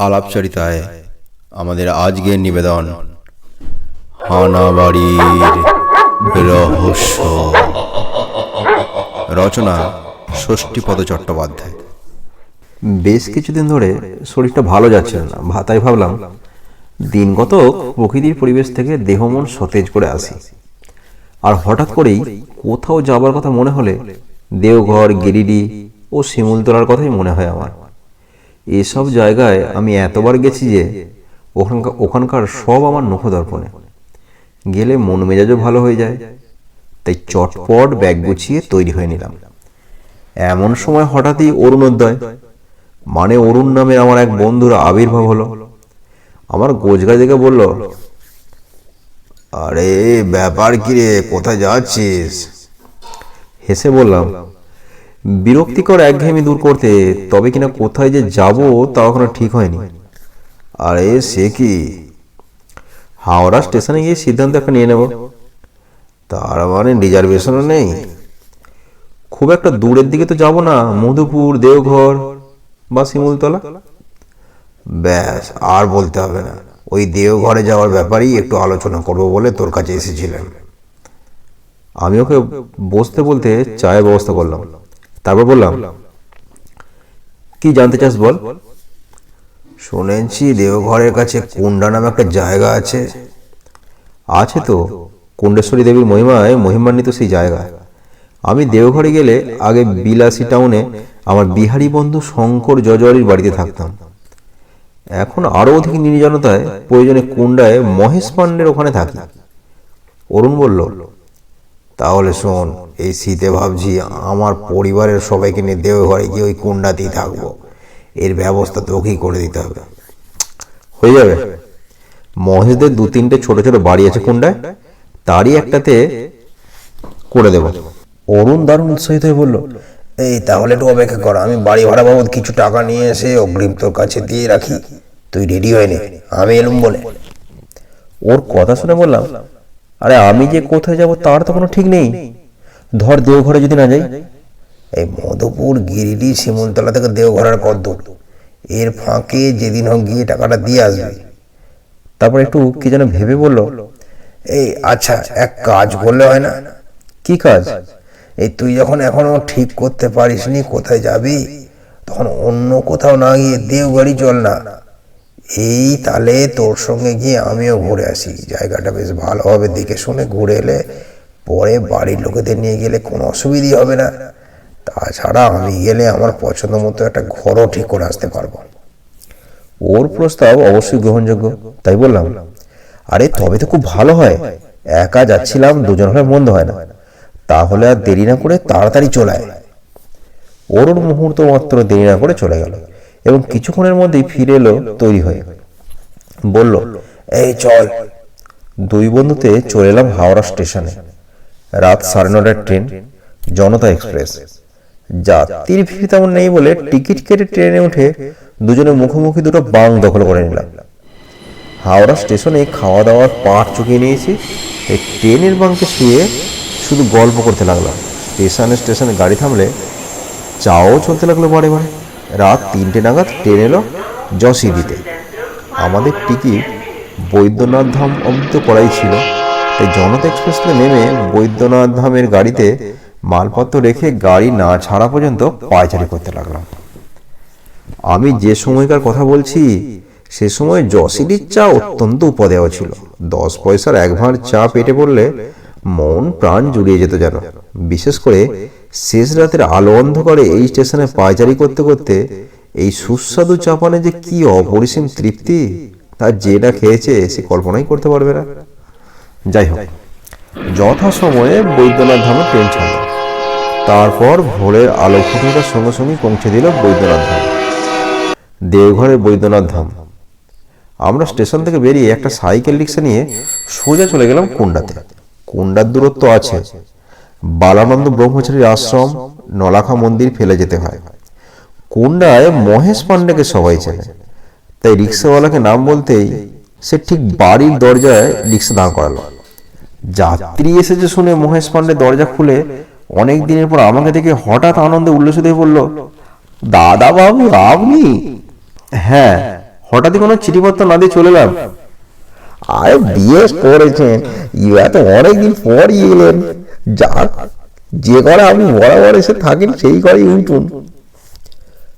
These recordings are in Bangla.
আলাপচারিতায় আমাদের আজকের নিবেদন হানাবাড়ির রহস্য। রচনা ষষ্ঠীপদ চট্টোপাধ্যায়। বেশ কিছুদিন ধরে শরীরটা ভালো যাচ্ছে না ভা- তাই ভাবলাম দিনগত প্রকৃতির পরিবেশ থেকে দেহ মন সতেজ করে আসি। আর হঠাৎ করেই কোথাও যাবার কথা মনে হলে দেওঘর, গিরিডি ও শিমুলতলার কথাই মনে হয় আমার। এসব জায়গায় আমি এতবার গেছি যে ওখানকার ওখানকার সব আমার নখদর্পণে। গেলে মন মেজাজও ভালো হয়ে যায়। তাই চটপট ব্যাগ গুছিয়ে তৈরি হয়ে নিলাম। এমন সময় হঠাৎই অরুণোদয় মানে অরুণ নামের আমার এক বন্ধুর আবির্ভাব হলো। আমার গোজগা দেখে বলল, আরে, ব্যাপার কি রে? কোথায় যাচ্ছিস? হেসে বললাম বিরক্তিকর একঘেয়েমি দূর করতে তবে কিনা কোথায় যে যাব তা এখনও ঠিক হয়নি। আরে সে কি? হাওড়া স্টেশনে গিয়ে সিদ্ধান্ত একটা নিয়ে নেব। তার মানে রিজার্ভেশনও নেই। খুব একটা দূরের দিকে তো যাব না, মধুপুর, দেওঘর বা শিমুলতলা। ব্যাস, আর বলতে হবে না। ওই দেওঘরে যাওয়ার ব্যাপারেই একটু আলোচনা করব বলে তোর কাছে এসেছিলাম। আমি ওকে বসতে বলতে চায়ের ব্যবস্থা করলাম। তারপর বললাম, কি জানতে চাস বল? শুনেছি দেওঘরের কাছে কুন্ডা নামে একটা জায়গা আছে। আছে তো, কুণ্ডেশ্বরী দেবীর মহিমায় মহিমান্বিত সেই জায়গা। আমি দেওঘরে গেলে আগে বিলাসী টাউনে আমার বিহারি বন্ধু শঙ্কর জজওয়ারির বাড়িতে থাকতাম। এখন আরও অধিক নির্জনতায় প্রয়োজনে কুণ্ডায় মহেশ পাণ্ডের ওখানে থাকি। অরুণ বলল তাহলে শোন এই শীতে ভাবছি আমার পরিবারের সবাইকে নিয়ে দেওঘরে গিয়ে ওই কুন্ডাতেই থাকব। এর ব্যবস্থা তোকেই করে দিতে হবে। হয়ে যাবে। মহেশদের দু তিনটে ছোট ছোট বাড়ি আছে কুণ্ডায় তারই একটাতে করে দেব। অরুণ দারুণ উৎসাহিত হয়ে বলল এই তাহলে একটু অপেক্ষা কর আমি বাড়ি ভাড়া বাবদ কিছু টাকা নিয়ে এসে অগ্রিম তোর কাছে দিয়ে রাখি। তুই রেডি হয়ে নে আমি এলুম বলে। ওর কথা শুনে বললাম আরে আমি যে কোথায় যাব তার তো কোনো ঠিক নেই। ধর দেওঘরে যদি না যাই। এই মধুপুর গিরিডি শিমুলতলা থেকে দেওঘরের কত এর ফাঁকে যেদিন হোক গিয়ে টাকাটা দিয়ে আসবে। তারপর একটু কি যেন ভেবে বলল, এই আচ্ছা এক কাজ করলে হয় না। কি কাজ? এই, তুই যখন এখনও ঠিক করতে পারিসনি কোথায় যাবি, তখন অন্য কোথাও না গিয়ে দেওঘরই চল না। এই তাহলে তোর সঙ্গে গিয়ে আমিও ঘুরে আসি। জায়গাটা বেশ ভালোভাবে দেখে শুনে ঘুরে এলে পরে বাড়ির লোকেদের নিয়ে গেলে কোনো অসুবিধেই হবে না। তাছাড়া আমি গেলে আমার পছন্দ মতো একটা ঘরও ঠিক করে আসতে পারব। ওর প্রস্তাব অবশ্যই গ্রহণযোগ্য, তাই বললাম। আরে তবে তো খুব ভালো হয়, একা যাচ্ছিলাম, দুজন হলে মন্দ হয় না। তাহলে আর দেরি না করে তাড়াতাড়ি চলে আয়। ওর মুহূর্ত মাত্র দেরি না করে চলে গেল। এবং কিছুক্ষণের মধ্যেই ফিরে এলো, তৈরি হয়ে। বলল, এই চল। দুই বন্ধুতে চলে এলাম হাওড়া স্টেশনে। রাত সাড়ে নটার ট্রেন, জনতা এক্সপ্রেস। যাত্রীর ভিড় তেমন নেই বলে টিকিট কেটে ট্রেনে উঠে দুজনে মুখোমুখি দুটো বাং দখল করে নিলাম। হাওড়া স্টেশনে খাওয়া দাওয়ার পাট চুকিয়ে নিয়েছি। এই ট্রেনের বাংকে শুয়ে শুধু গল্প করতে লাগলাম। স্টেশনে স্টেশনে গাড়ি থামলে চাও চলতে লাগল বারে বারে। রাত তিনটে নাগাদ ট্রেন এলো জসি দিতে আমাদের টিকিট বৈদ্যনাথ ধাম অব্দি করাই ছিল, তাই জনতা এক্সপ্রেস নেমে বৈদ্যনাথ ধামের গাড়িতে মালপত্র রেখে গাড়ি না ছাড়া পর্যন্ত পায়চারি করতে লাগলাম। আমি যে সময়কার কথা বলছি, সে সময় জসিডির চা অত্যন্ত উপদেয় ছিল। দশ পয়সার এক ভাঁড় চা পেটে পড়লে মন প্রাণ জুড়িয়ে যেত যেন। বিশেষ করে শেষ রাতের আলো অন্ধকারে এই স্টেশনে পায়চারি করতে করতে এই সুস্বাদু চাপানে যে কি অপরিসীম তৃপ্তি, তার যেটা খেয়েছে সে কল্পনাই করতে পারবে না। যাই হোক, যথা সময়ে বৈদ্যনাথ ধামে ট্রেন ছাড়ল। তারপর ভোরের আলো ফুটে ওঠার সঙ্গে সঙ্গে পৌঁছে দিল বৈদ্যনাথ ধাম। দেওঘরের বৈদ্যনাথ ধাম। আমরা স্টেশন থেকে বেরিয়ে একটা সাইকেল রিক্সা নিয়ে সোজা চলে গেলাম কুন্ডাতে। কুন্ডার দূরত্ব আছে। বালানন্দ ব্রহ্মচারীর আশ্রম, নলাখা মন্দির ফেলে যেতে হয়। কুন্ডায় মহেশ পাণ্ডেকে সবাই চেনে। তাই রিক্সাওয়ালাকে নাম বলতেই সে ঠিক বাড়ির দরজায় রিক্সা দাঁড় করালো। যাত্রী এসেছে শুনে মহেশ পাণ্ডে দরজা খুলে অনেক দিনের পর আমাকে দেখে হঠাৎ আনন্দে উল্লসিত হয়ে বলল, দাদা বাবু, আপনি? হ্যাঁ হঠাৎই কোনো চিঠিপত্র না দিয়ে চলে এলাম। আরে, বিয়ে করেছেন। ইয়া তো অনেকদিন পরই এলেন। যাক, যে ঘরে আপনি বরাবর এসে থাকেন, সেই ঘরেই উঠুন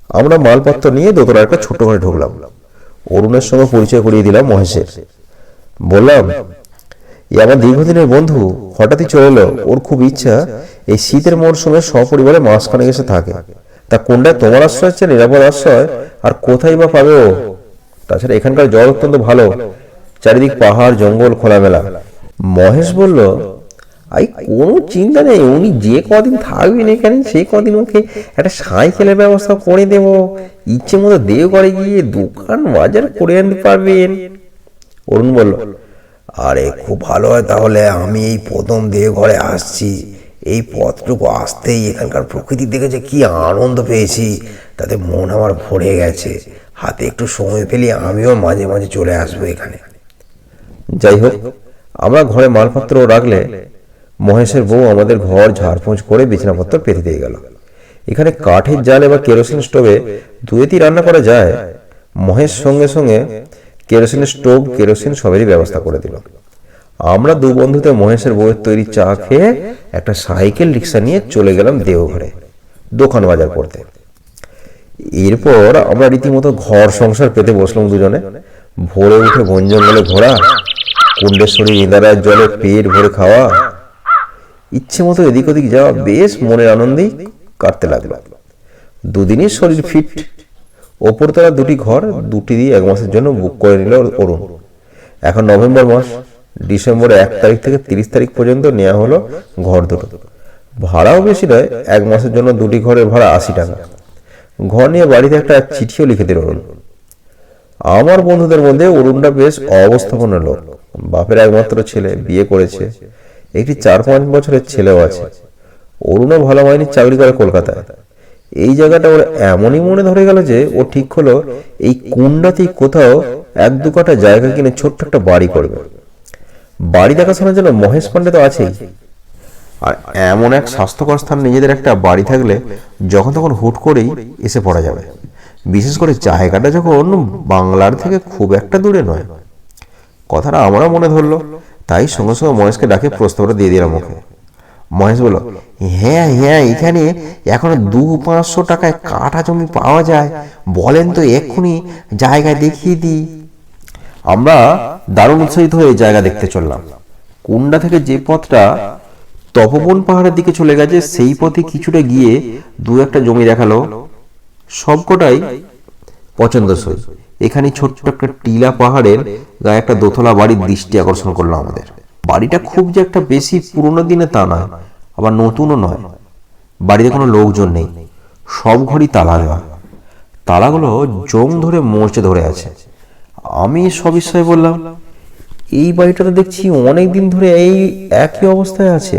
আমরা মালপত্র নিয়ে দোতলা একটা ছোট ঘরে ঢুকলাম। অরুণের সঙ্গে পরিচয় করিয়ে দিলাম মহেশের। বললাম, এ আমার দীর্ঘদিনের বন্ধু, হঠাৎই চলে এলো। ওর খুব ইচ্ছা এই শীতের মরশুমে সপরিবারে মাঝখানে এসে থাকে। তা কোনটায় তোমার আশ্রয় হচ্ছে নিরাপদ আশ্রয়? আর কোথায় বা পাবে ও? তাছাড়া এখানকার জল অত্যন্ত ভালো। চারিদিক পাহাড়, জঙ্গল, খোলামেলা। মহেশ বলল আই কোনো চিন্তা নেই, উনি যে কদিন থাকবেন এখানে, সে কদিন ওকে একটা সাইকেলের ব্যবস্থা করে দেব। ইচ্ছে মতো দেওঘরে গিয়ে দোকান বাজার করে আনতে পারবেন। অরুণ বলল, আরে খুব ভালো হয় তাহলে, আমি এই প্রথম দেহ ঘরে আসছি। এই পথটুকু আসতেই এখানকার প্রকৃতি দেখে যে কি আনন্দ পেয়েছি। তাতে মন আমার ভরে গেছে। হাতে একটু সময় পেলে আমিও মাঝে মাঝে চলে আসব এখানে। যাই হোক, আমরা ঘরে মালপত্র রাখলে মহেশের বউ আমাদের ঘর ঝাড়পোঁছ করে বিছানাপত্র পেতে দিয়ে গেল। এখানে কাঠের জালে বা কেরোসিন স্টোভে দুয়েতি রান্না করা যায়। মহেশ সঙ্গে সঙ্গে কেরোসিনের স্টোভ, কেরোসিন সবেরই ব্যবস্থা করে দিল। আমরা দু বন্ধুতে মহেশের বউয়ের তৈরি চা খেয়ে একটা সাইকেল রিক্সা নিয়ে চলে গেলাম দেওঘরে, দোকান বাজার করতে। এরপর আমরা রীতিমতো ঘর সংসার পেতে বসলাম দুজনে। ভোরে উঠে বন জঙ্গলে ঘোরা, কুণ্ডেশ্বরী ইন্দারার জলে পেট ভরে খাওয়া ইচ্ছে মতো এদিক ওদিক যাওয়া বেশ মনের আনন্দেই কাটতে লাগল। দুদিনই শরীর ফিট। ওপরতলা দুটি ঘর দুটি দিয়ে এক মাসের জন্য বুক করে নিল অরুণ। এখন নভেম্বর মাস ডিসেম্বর এক তারিখ থেকে তিরিশ তারিখ পর্যন্ত নেওয়া হলো ঘর দুটো। ভাড়াও বেশি নয় এক মাসের জন্য দুটি ঘরের ভাড়া আশি টাকা। ঘর নিয়ে বাড়িতে একটা চিঠিও লিখে দিল অরুণ। আমার বন্ধুদের মধ্যে অরুণটা বেশ অবস্থাপন্ন লোক। বাপের একমাত্র ছেলে বিয়ে করেছে। একটি চার পাঁচ বছরের ছেলেও আছে। অরুণও ভালো মাইনের চাকরি করে কলকাতায়। এই জায়গাটা ওর এমনই মনে ধরে গেল যে ও ঠিক হলো এই কুণ্ডাতেই কোথাও এক দু কাটা জায়গা কিনে ছোট্ট একটা বাড়ি করবে। বাড়ি দেখাশোনার জন্য মহেশ পান্ডে তো আছেই। আর এমন এক স্বাস্থ্যকর স্থান নিজেদের একটা বাড়ি থাকলে যখন তখন হুট করেই এসে পড়া যাবে। বিশেষ করে জায়গাটা যখন বাংলার থেকে খুব একটা দূরে নয়। কথাটা আমারও মনে ধরলো। তাই সঙ্গে সঙ্গে মহেশকে ডাকে প্রস্তাবটা দিয়ে দিলাম ওকে। মহেশ বলল হ্যাঁ হ্যাঁ এখানে এখন দু পাঁচশো টাকায় কাঠা জমি পাওয়া যায়। বলেন তো এক্ষুনি জায়গা দেখিয়ে দিই। আমরা দারুণ উৎসাহিত হয়ে জায়গা দেখতে চললাম। কুন্ডা থেকে যে পথটা তপবন পাহাড়ের দিকে চলে গেছে, সেই পথে কিছুটা গিয়ে দু একটা জমি দেখাল। সবকটাই পছন্দসই। এখানে ছোট্ট একটা টিলা পাহাড়ের গায়ে একটা দোতলা বাড়ির দৃষ্টি আকর্ষণ করল আমাদের। বাড়িটা খুব যে একটা বেশি পুরনো দিনে তা নয়, আবার নতুনও নয়। বাড়িতে কোনো লোকজন নেই, সব ঘরই তালা দেওয়া। তালাগুলো জং ধরে মোর্চে ধরে আছে। আমি সবিস্ময়ে বললাম, এই বাড়িটা তো দেখছি অনেক দিন ধরে এই একই অবস্থায় আছে।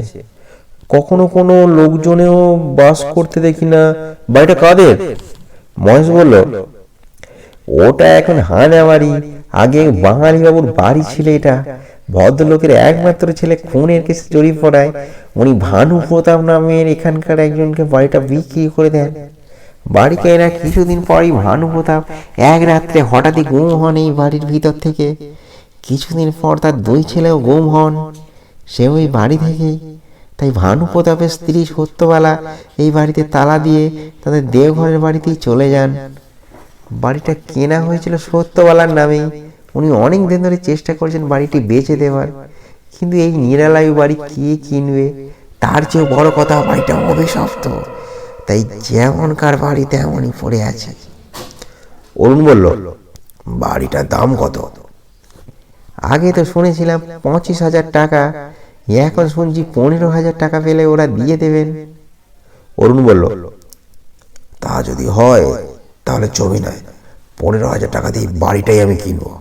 কখনো কোনো লোকজনেও বাস করতে দেখি না বাড়িটা কাদের? মহেশ বলল ওটা এখন হানা বাড়ি আগে বাঙালি বাবুর বাড়ি ছিল এটা। ভদ্রলোকের একমাত্র ছেলে খুনের কেসে জড়িয়ে পড়ায়। উনি ভানু প্রতাপ নামের এখানকার একজনকে বাড়িটা বিক্রি করে দেন। বাড়ি কেনা কিছুদিন পরই ভানু প্রতাপ এক রাত্রে হঠাৎই গুম হন এই বাড়ির ভিতর থেকে। কিছুদিন পর তার দুই ছেলেও গুম হন। সে ওই বাড়ি থেকে। তাই ভানু প্রতাপের স্ত্রী সত্যবালা এই বাড়িতে তালা দিয়ে তাদের দেওঘরের বাড়িতেই চলে যান। বাড়িটা কেনা হয়েছিল সত্যবালার নামেই। উনি অনেক দিন ধরে চেষ্টা করছেন বাড়িটি বেচে দেওয়ার। কিন্তু এই নিরালায়ু বাড়ি কে কিনবে? তার চেয়েও বড় কথা, বাড়িটা অভিশপ্ত। তাই যেমনকার বাড়ি তেমনই পড়ে আছে। অরুণ বলল, বাড়িটার দাম কত? আগে তো শুনেছিলাম পঁচিশ হাজার টাকা। এখন শুনছি পনেরো হাজার টাকা পেলে ওরা দিয়ে দেবেন। অরুণ বলল, তা যদি হয় তাহলে জমি নয় পনেরো হাজার টাকা দিয়ে বাড়িটাই আমি কিনবো।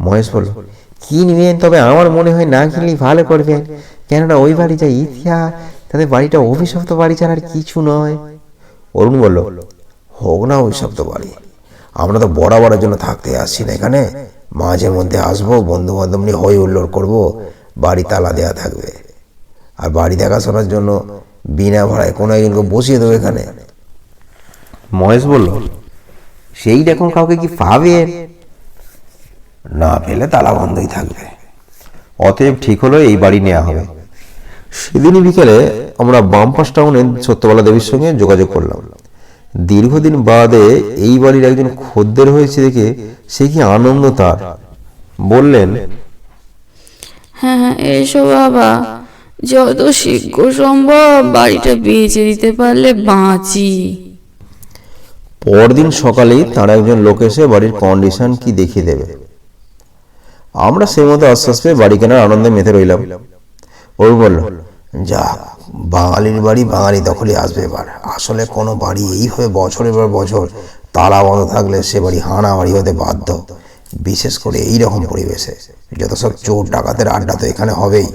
মহেশ বলল কিনবেন তবে আমার মনে হয় না কিনলেই ভালো করবেন। কেননা ওই বাড়ি যা ইতিহাস, তাদের বাড়িটা অভিশপ্ত বাড়ি ছাড়া আর কিছু নয়। অরুণ বলল, হোক না অভিশপ্ত বাড়ি। আমরা তো বরাবরের জন্য থাকতে আসছি না এখানে। মাঝে মধ্যে আসব বন্ধু বান্ধব নিয়ে হই হুল্লোড় করব, বাড়ি তালা দেওয়া থাকবে। আর বাড়ি দেখাশোনার জন্য বিনা ভাড়ায় কোনো একজনকে বসিয়ে দেবো এখানে। মহেশ বলল, সেই দেখুন কাউকে কি পাবেন না পেলে তালা বন্ধই থাকবে। অতএব ঠিক হলো এই বাড়ি নেওয়া হবে। সেদিনই বিকেলে আমরা বামপাস টাউনে সত্যবালা দেবীর সঙ্গে যোগাযোগ করলাম। দীর্ঘদিন বাদে এই বাড়ির একজন খদ্দের হয়েছে দেখে সে কি আনন্দ তার। বললেন হ্যাঁ হ্যাঁ এসো বাবা। যত শীঘ্র সম্ভব বাড়িটা বেচে দিতে পারলে বাঁচি। পরদিন সকালেই তার একজন লোক এসে বাড়ির কন্ডিশন কি দেখিয়ে দেবে। আমরা সেই মতো আস্তে আস্তে বাড়ি কেনার আনন্দে মেতে রইলাম। ওর বলল যা বাঙালির বাড়ি বাঙালি দখলে আসবে এবার। আসলে কোনো বাড়ি এইভাবে বছরের পর বছর তালা বন্ধ থাকলে সে বাড়ি হানা বাড়ি হতে বাধ্য। বিশেষ করে এই রকম পরিবেশে। যত সব চোর ডাকাতের আড্ডা তো এখানে হবেই।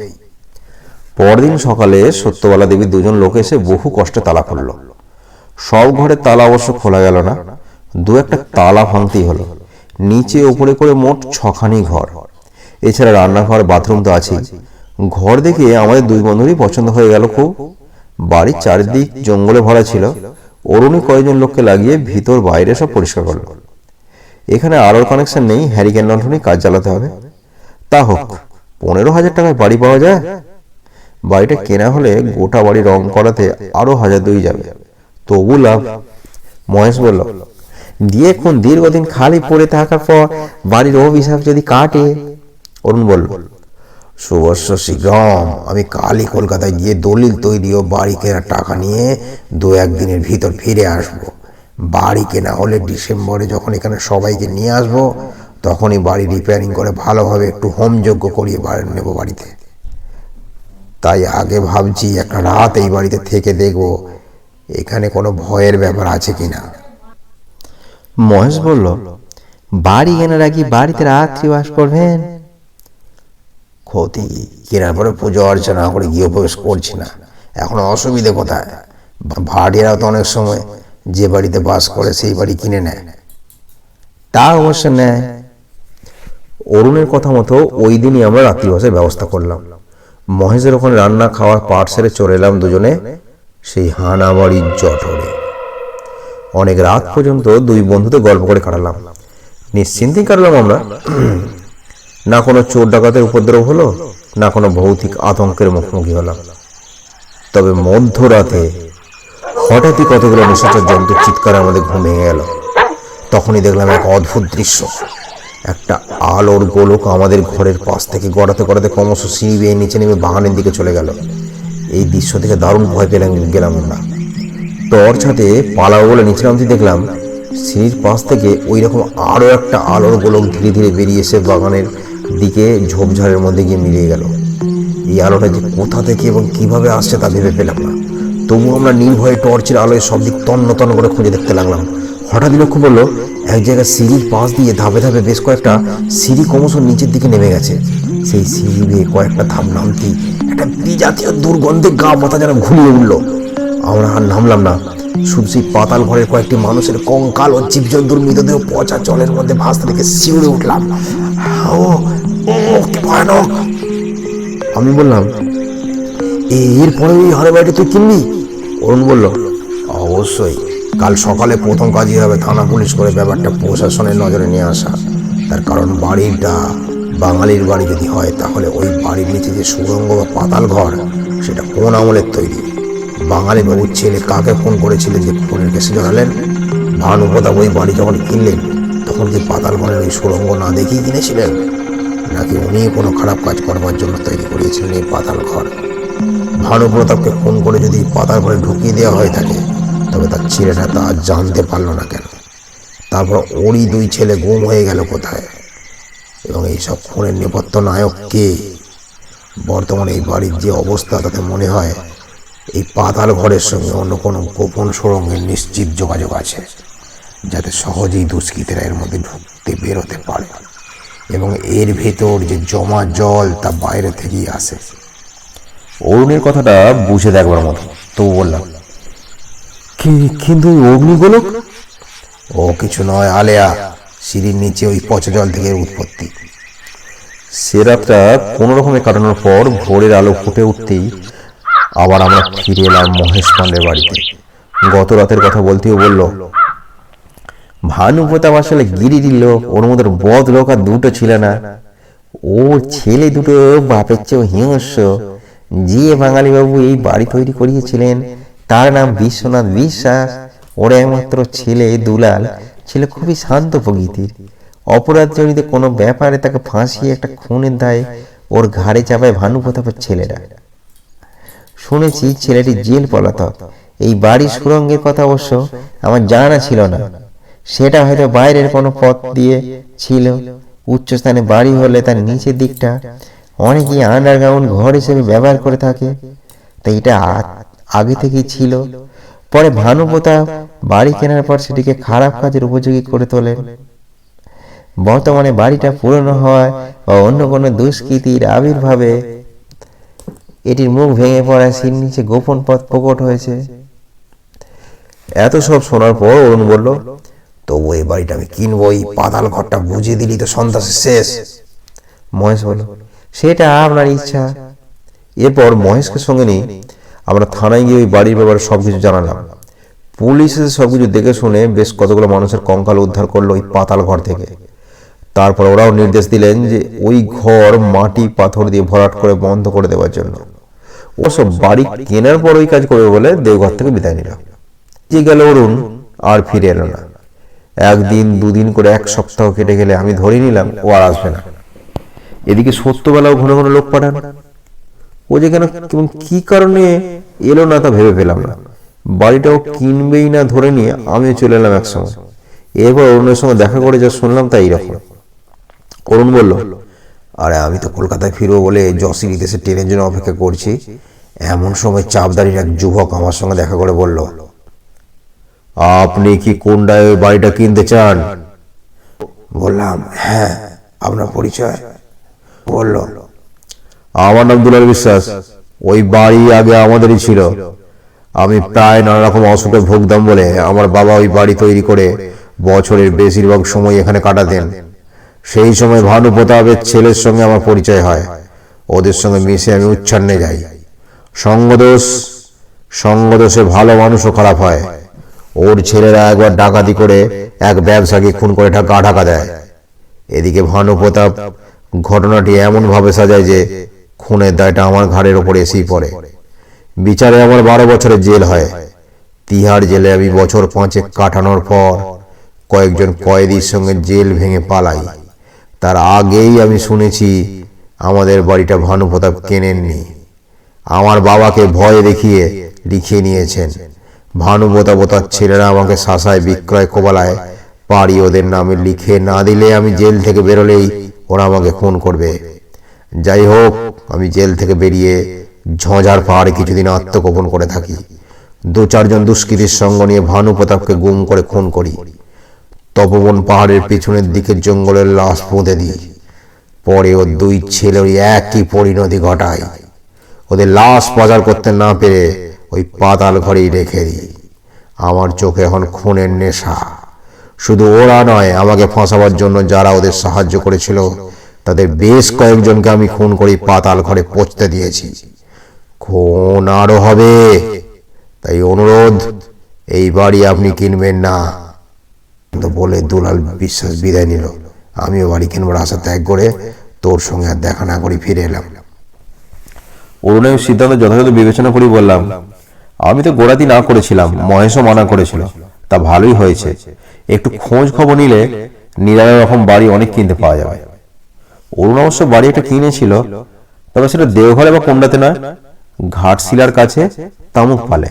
পরদিন সকালে সত্যবালা দেবীর দুজন লোক এসে বহু কষ্টে তালা খুলল। সব ঘরের তালা অবশ্য খোলা গেল না। দু একটা তালা ভাঙতেই হলো। নিচে ওপরে করে মোট ছখানি ঘর। এছাড়া রান্নাঘর, বাথরুম তো আছেই। ঘর দেখে আমাদের দুই বন্ধুরই পছন্দ হয়ে গেল খুব। বাড়ির চারিদিক জঙ্গলে ভরা ছিল। অরুণী কয়েকজন লোককে লাগিয়ে ভিতর বাইরে সব পরিষ্কার করল। এখানে আলোর কানেকশন নেই হ্যারিকেন লন্ঠনই কাজ চালাতে হবে। তা হোক, পনেরো হাজার টাকায় বাড়ি পাওয়া যায়? বাড়িটা কেনা হলে গোটা বাড়ি রং করাতে আরও হাজার দুই যাবে। তবু লাভ মহেশ বলল দিয়ে এখন দীর্ঘদিন খালি পড়ে থাকার পর বাড়ির অভিশাপ যদি কাটে? অরুণ বলল শুভস্য শীঘ্রম। আমি কালই কলকাতায় গিয়ে দলিল তৈরি ও বাড়ি কেনার টাকা নিয়ে দু একদিনের ভিতর ফিরে আসব। বাড়ি কেনা হলে ডিসেম্বরে যখন এখানে সবাইকে নিয়ে আসব, তখনই বাড়ি রিপেয়ারিং করে ভালোভাবে একটু হোমযোগ্য করিয়ে বাড়ি নেব বাড়িতে। তাই আগে ভাবছি একটা রাত এই বাড়িতে থেকে দেখব এখানে কোনো ভয়ের ব্যাপার আছে কিনা? মহেশ বলল বাড়ি কেনার আগে বাড়িতে রাত্রি বাস করবেন? ক্ষতি কেনার পরে পুজো অর্চনা করে গিয়ে গৃহপ্রবেশ করছি না। এখন অসুবিধে কোথায়? ভা- ভাড়িয়ারাও তো অনেক সময় যে বাড়িতে বাস করে সেই বাড়ি কিনে নেয়। তা অবশ্য নেয়। অরুণের কথা মতো ওই দিনই আমরা রাত্রিবাসের ব্যবস্থা করলাম। মহেশের ওখানে রান্না খাওয়ার পাট সেরে চলে এলাম দুজনে। সেই হানাবাড়ির জঠরে। অনেক রাত পর্যন্ত দুই বন্ধুতে গল্প করে কাটালাম। নিশ্চিন্তেই কাটলাম আমরা। না কোনো চোর ডাকাতের উপদ্রব হলো, না কোনো ভৌতিক আতঙ্কের মুখোমুখি হলাম। তবে মধ্যরাতে হঠাৎই কতগুলো নিশাচর জন্তুর চিৎকারে আমাদের ঘুম ভেঙে গেল। তখনই দেখলাম এক অদ্ভুত দৃশ্য। একটা আলোর গোলক আমাদের ঘরের পাশ থেকে গড়াতে গড়াতে ক্রমশ সিঁড়ি বেয়ে নিচে নেমে বাগানের দিকে চলে গেল। এই দৃশ্য থেকে দারুণ ভয় পেলাম, গেলাম আমরা টর্চ হাতে পালাবো বলে নিচে নামতে দেখলাম, সিঁড়ির পাশ থেকে ওই রকম আরও একটা আলোর গোলক ধীরে ধীরে বেরিয়ে এসে বাগানের দিকে ঝোপঝাড়ের মধ্যে গিয়ে মিলিয়ে গেল। এই আলোটা যে কোথা থেকে এবং কীভাবে আসছে তা ভেবে পেলাম না। তবু আমরা নির্ভয়ে টর্চের আলোয় সব দিক তন্ন তন্ন করে খুঁজে দেখতে লাগলাম। হঠাৎই লক্ষ্য করল, এক জায়গায় সিঁড়ির পাশ দিয়ে ধাপে ধাপে বেশ কয়েকটা সিঁড়ি ক্রমশ নিচের দিকে নেমে গেছে। সেই সিঁড়ি বেয়ে কয়েকটা ধাপ নামতেই একটা বিজাতীয় দুর্গন্ধে গা মাথা যেন ঘুরিয়ে উঠল। আমরা আর নামলাম না। সেই পাতাল ঘরের কয়েকটি মানুষের কঙ্কাল ও জীবজন্তুর মৃতদেহ পচা জলের মধ্যে ভাসতে দেখে শিউরে উঠলাম। ভয়ানক। আমি বললাম এরপরে ওই হারে বাড়িটা তুই কিনবি? অরুণ বলল, অবশ্যই। কাল সকালে প্রথম কাজই হবে থানা পুলিশ করে ব্যাপারটা প্রশাসনের নজরে নিয়ে আসা। তার কারণ বাড়িটা বাঙালির বাড়ি যদি হয়, তাহলে ওই বাড়ির নিচে যে সুরঙ্গ বা পাতাল ঘর, সেটা কোন আমলের তৈরি? বাঙালি বাবুর ছেলে কাকে ফোন করেছিলেন যে ফোনের কেসে জড়ালেন ভানুপ্রতাপ ওই বাড়ি যখন কিনলেন, তখন যে পাতাল ঘরের ওই সুরঙ্গ না দেখেই কিনেছিলেন? নাকি উনি কোনো খারাপ কাজ করবার জন্য তৈরি করিয়েছিলেন এই পাতাল ঘর? ভানুপ্রতাপকে ফোন করে যদি পাতাল ঘরে ঢুকিয়ে দেওয়া হয়ে থাকে, তবে তার ছেলেটা তা জানতে পারল না কেন? তারপর ওরই দুই ছেলে গুম হয়ে গেল কোথায়? এবং এইসব খুনের নেপথ্য নায়ক কে? বর্তমানে এই বাড়ির যে অবস্থা তাতে মনে হয় এই পাতাল ঘরের সঙ্গে অন্য কোনো গোপন সুড়ঙ্গের নিশ্চিত যোগাযোগ আছে যাতে সহজেই দুষ্কৃতীরা এর মধ্যে ঢুকতে বেরোতে পারে। এবং এর ভেতর যে জমা জল তা বাইরে থেকেই আসে। অরুণের কথাটা বুঝে দেখবার মতো তবু বললাম কিন্তু অগ্নিগোলক? ও কিছু নয় আলেয়া। সিঁড়ির নিচে ওই পচা জল থেকে উৎপত্তি। সে রাতটা কোনো রকমে কাটানোর পর ভোরের আলো ফুটে উঠতেই আবার আমরা ফিরে এলাম মহেশ পান্ডের বাড়িতে। গত রাতের কথা বলতেও বলল ভানু প্রতাপ আসলে গিরিটির লোক, ওর মধ্যে বদ লোক আর দুটো ছিল না। ও ছেলে দুটো বাপের চেয়েও হিংস্র। যে বাঙালি বাবু এই বাড়ি তৈরি করিয়েছিলেন, তার নাম বিশ্বনাথ বিশ্বাস। ওর একমাত্র ছেলে দুলাল ছিল খুবই শান্ত প্রকৃতির। অপরাধ জড়িত কোনো ব্যাপারে তাকে ফাঁসিয়ে একটা খুনের দায়ে, ওর ঘাড়ে চাপায় ভানু প্রতাপের ছেলেরা। শুনেছি ছেলেটি জেল পলাতক। এই বাড়ির সুরঙ্গের কথা অবশ্য আমার জানা ছিল না। সেটা হয়তো বাইরের কোনো পথ দিয়ে ছিল। উচ্চস্থানে বাড়ি হলে তার নিচের দিকটা অনেকেই আন্ডারগ্রাউন্ড ঘর হিসেবে ব্যবহার করে থাকে। তাই এটা আগে থেকেই ছিল। পরে ভানুপ্রতাপ বাড়ি কেনার পর সেটিকে খারাপ কাজের উপযোগী করে তোলেন বর্তমানে বাড়িটা পুরনো হওয়ায় বা অন্য কোনো দুষ্কৃতির আবির্ভাবে এটির মুখ ভেঙে পড়ায় সির নিচে গোপন পথ প্রকট হয়েছে। এত সব শোনার পর অরুণ বলল, তবু এই বাড়িটা আমি কিনবো, এই পাতাল ঘরটা বুঝিয়ে দিলি তো সন্ত্রাসের শেষ। মহেশ বলল, সেটা আপনার ইচ্ছা। এরপর মহেশকে সঙ্গে নিয়ে আমরা থানায় গিয়ে ওই বাড়ির ব্যাপারে সব কিছু জানালাম। পুলিশ এসে সবকিছু দেখে শুনে বেশ কতগুলো মানুষের কঙ্কাল উদ্ধার করল ওই পাতাল ঘর থেকে। তারপর ওরাও নির্দেশ দিলেন যে ওই ঘর মাটি পাথর দিয়ে ভরাট করে বন্ধ করে দেওয়ার জন্য। অবশ্য বাড়ি কেনার পর ওই কাজ করবে বলে দেওঘর থেকে বিদায় নিল। যে গেল অরুণ, আর ফিরে এলো না। একদিন, দুদিন করে এক সপ্তাহ কেটে গেলে আমি ধরে নিলাম ও আর আসবে না। এদিকে সত্যবেলাও ঘন ঘন লোক পাঠান। ও যে কেন কি কারণে এলো না তা ভেবে পেলাম না। বাড়িটাও কিনবেই না ধরে নিয়ে আমিও চলে এলাম একসময় এরপর অরুণের সঙ্গে দেখা করে যা শুনলাম তাই এরকম। অরুণ বলল, আরে আমি তো কলকাতায় ফিরবো বলে যশি বিদেশে ট্রেনের জন্য অপেক্ষা করছি। এমন সময় চাপদারির এক যুবক আমার সঙ্গে দেখা করে বলল, আপনি কি কোনটায় ওই বাড়িটা কিনতে চান? বললাম হ্যাঁ আপনার পরিচয়। বলল আমার নাম দুলাল বিশ্বাস। ওই বাড়ি আগে আমাদেরই ছিল। আমি প্রায় নানা রকম অসুখে ভুগতাম বলে আমার বাবা ওই বাড়ি তৈরি করে বছরের বেশিরভাগ সময় এখানে কাটাতেন। সেই সময় ভানু প্রতাপের ছেলের সঙ্গে আমার পরিচয় হয়। ওদের সঙ্গে মিশে আমি উচ্ছন্নে যাই। সঙ্গদোষ সঙ্গদোষে ভালো মানুষও খারাপ হয়। ওর ছেলেরা একবার ডাকাতি করে এক ব্যবসাকে খুন করে গা ঢাকা দেয়। এদিকে ভানু প্রতাপ ঘটনাটি এমনভাবে সাজায় যে খুনের দায়টা আমার ঘাড়ের ওপর এসেই পড়ে। বিচারে আমার বারো বছরের জেল হয়। তিহার জেলে আমি বছর পাঁচেক কাটানোর পর কয়েকজন কয়েদির সঙ্গে জেল ভেঙে পালাই। তার আগেই আমি শুনেছি আমাদের বাড়িটা ভানু প্রতাপ কেনেননি। আমার বাবাকে ভয় দেখিয়ে লিখিয়ে নিয়েছেন। ভানু প্রতাপ তার ছেলেরা আমাকে শাসায় বিক্রয় কোবালায় বাড়ি ওদের নামে লিখে না দিলে আমি জেল থেকে বেরোলেই ওরা আমাকে খুন করবে। যাই হোক, আমি জেল থেকে বেরিয়ে ঝঞ্ঝার পাহাড়ে কিছুদিন আত্মগোপন করে থাকি। দু চারজন দুষ্কৃতীর সঙ্গ নিয়ে ভানু প্রতাপকে গুম করে খুন করি। তপবন পাহাড়ের পিছনের দিকে জঙ্গলের লাশ পুঁতে দিই। পরে ও দুই ছেলে ওই একই পরিণতি ঘটায় ওদের লাশ বাজার করতে না পেরে ওই পাতাল ঘরেই রেখে দিই। আমার চোখে এখন খুনের নেশা। শুধু ওরা নয়, আমাকে ফাঁসাবার জন্য যারা ওদের সাহায্য করেছিল তাদের বেশ কয়েকজনকে আমি খুন করে পাতাল ঘরে পচতে দিয়েছি। খুন আরও হবে। তাই অনুরোধ, এই বাড়ি আপনি কিনবেন না। তো বলে দুলাল বিশ্বাস বিদায় নিল। আমিও বাড়ি কিনবার আশা ত্যাগ করে তোর সঙ্গে আর দেখা না করে ফিরে এলাম। অরুণের সিদ্ধান্ত যথাযথ বিবেচনা করি বললাম, আমি তো গোড়াতি না করেছিলাম, মহেশও মানা করেছিল। তা ভালোই হয়েছে। একটু খোঁজ খবর নিলে নিরালা রকম বাড়ি অনেক কিনতে পাওয়া যাবে। অরুণ অবশ্য বাড়ি একটা কিনেছিল তবে সেটা দেওঘরে বা কোন্ডাতে নয় ঘাটশিলার কাছে, তামুক পালে।